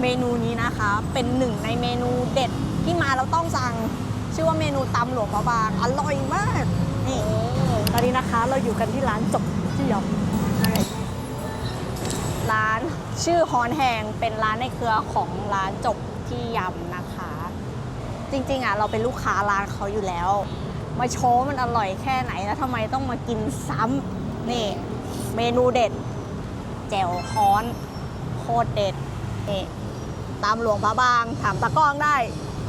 เมนูนี้นะคะเป็นหนึ่งในเมนูเด็ดที่มาเราต้องสั่ง ชื่อว่าเมนูตำหลวงพระบางอร่อยมากนี่ตอนนี้นะคะเราอยู่กันที่ร้านจบที่ยอมร้านชื่อฮอนแหงเป็นร้านในเครือของร้านจบที่ยำนะคะ จริงๆอะเราเป็นลูกค้าร้านเขาอยู่แล้ว มาโชว์มันอร่อยแค่ไหนแล้วทำไมต้องมากินซ้ำนี่ เมนูเด็ดแจ่วฮ้อนโคตรเด็ด นี่ตามหลวงพระบางถามตากล้องได้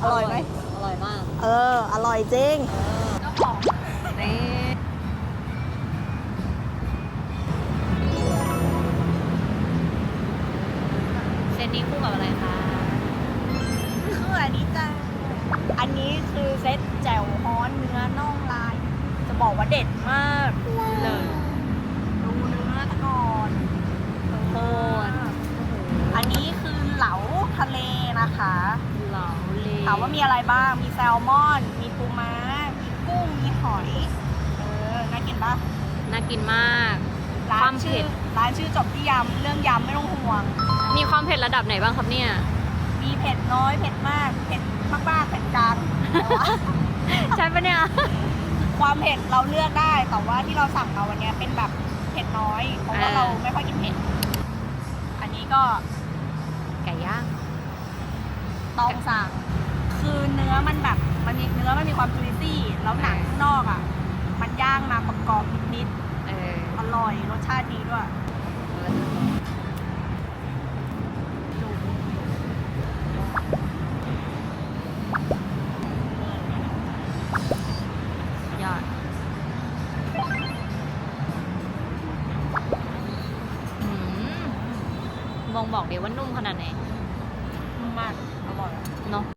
อร่อยไหม อร่อยมากเออ อร่อยจริง เจ้าของนี่เซตนี้คู่กับอะไรคะคืออันนี้จะอันนี้คือเซตแจ่วฮ้อนเนื้อน่องลาย จะบอกว่าเด็ดมาก เลย ดูเนื้อตะกอน โคตร อันนี้คือเหลาทะเล นะคะเหลาเลถามว่ามีอะไรบ้างมีแซลมอน มีปูม้า มีกุ้ง มีหอยเออน่ากินปะน่ากินมาก ร้าความนเผ็ชื่อด ร้านชื่อจบที่ยำเรื่องยำไม่ต้องห่วง มีความเผ็ดระดับไหนบ้างครับเนี่ย มีเผ็ดน้อยเผ็ดมากเผ็ดมากๆเผ็ดกลางแต่ว่า ใช่ปะเนี่ย ความเผ็ดเราเลือกได้ แต่ว่าที่เราสั่งมาวันเนี้ยเป็นแบบเผ็ดน้อย เพราะว่าอ่า เราไม่ค่อยกินเผ็ด อันนี้ก็ไก่ย่าง ต้องสั่งคือเนื้อมันแบบมันมีเนื้อมันมีความจุยซี่แล้วหนังข้างนอกอะ มันย่างมาประกอบนิดเออๆอร่อยรสชาติดีด้วยยอดอืมมองบอกเดี๋ยวว่านุ่มขนาดไหน มาก อร่อย เนาะ